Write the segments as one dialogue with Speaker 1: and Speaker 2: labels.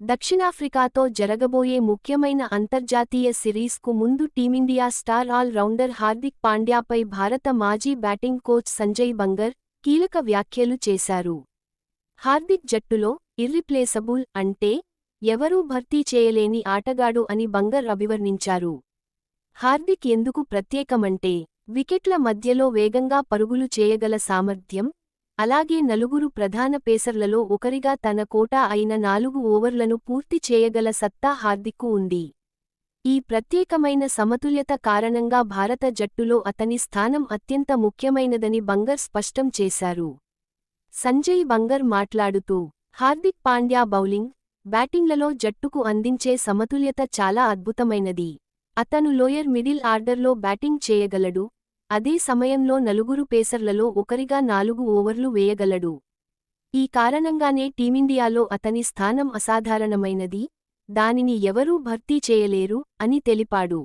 Speaker 1: దక్షిణాఫ్రికాతో జరగబోయే ముఖ్యమైన అంతర్జాతీయ సిరీస్కు ముందు team India star all rounder Hardik పాండ్యాపై భారత మాజీ బ్యాటింగ్ కోచ్ సంజయ్ బంగర్ కీలక వ్యాఖ్యలు చేశారు. హార్దిక్ జట్టులో ఇర్రిప్లేసబుల్ అంటే ఎవరూ భర్తీ చేయలేని ఆటగాడు అని బంగర్ అభివర్ణించారు. హార్దిక్ ఎందుకు ప్రత్యేకమంటే వికెట్ల మధ్యలో వేగంగా పరుగులు చేయగల సామర్థ్యం అలాగే నలుగురు ప్రధాన పేసర్లలో ఒకరిగా తన కోటా అయిన నాలుగు ఓవర్లను పూర్తి చేయగల సత్తా హార్దిక్కు ఉంది. ఈ ప్రత్యేకమైన సమతుల్యత కారణంగా భారత జట్టులో అతని స్థానం అత్యంత ముఖ్యమైనదని బంగర్ స్పష్టం చేశారు. సంజయ్ బంగర్ మాట్లాడుతూ హార్దిక్ పాండ్యా బౌలింగ్ బ్యాటింగ్లలో జట్టుకు అందించే సమతుల్యత చాలా అద్భుతమైనది. అతను లోయర్ మిడిల్ ఆర్డర్లో బ్యాటింగ్ చేయగలడు అదే సమయంలో నలుగురు పేసర్లలో ఒకరిగా నాలుగు ఓవర్లు వేయగలడు. ఈ కారణంగానే టీమిండియాలో అతని స్థానం అసాధారణమైనది దానిని ఎవరూ భర్తీ చేయలేరు అని తెలిపాడు.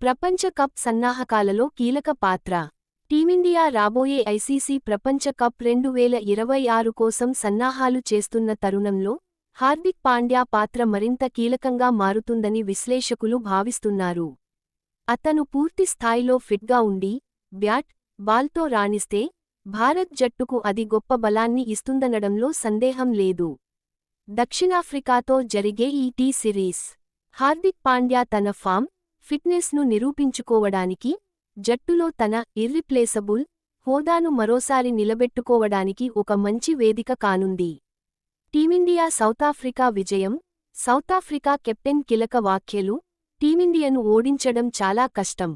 Speaker 1: ప్రపంచ కప్ సన్నాహకాలలో కీలక పాత్ర. టీమిండియా రాబోయే ఐసీసీ ప్రపంచ కప్ రెండు వేల ఇరవై ఆరు కోసం సన్నాహాలు చేస్తున్న తరుణంలో హార్దిక్ పాండ్యా పాత్ర మరింత కీలకంగా మారుతుందని విశ్లేషకులు భావిస్తున్నారు. అతను పూర్తి స్థాయిలో ఫిట్గా ఉండి బ్యాట్ బాల్తో రాణిస్తే భారత్ జట్టుకు అది గొప్ప బలాన్ని ఇస్తుందనడంలో సందేహం లేదు. దక్షిణాఫ్రికాతో జరిగే ఈ టీ సిరీస్ హార్దిక్ పాండ్యా తన ఫామ్ ఫిట్నెస్ను నిరూపించుకోవడానికి జట్టులో తన ఇర్రిప్లేసబుల్ హోదాను మరోసారి నిలబెట్టుకోవడానికి ఒక మంచి వేదిక కానుంది. టీమిండియా సౌతాఫ్రికా విజయం సౌతాఫ్రికా కెప్టెన్ కిలక వాఖ్యలు టీమిండియను ఓడించడం చాలా కష్టం.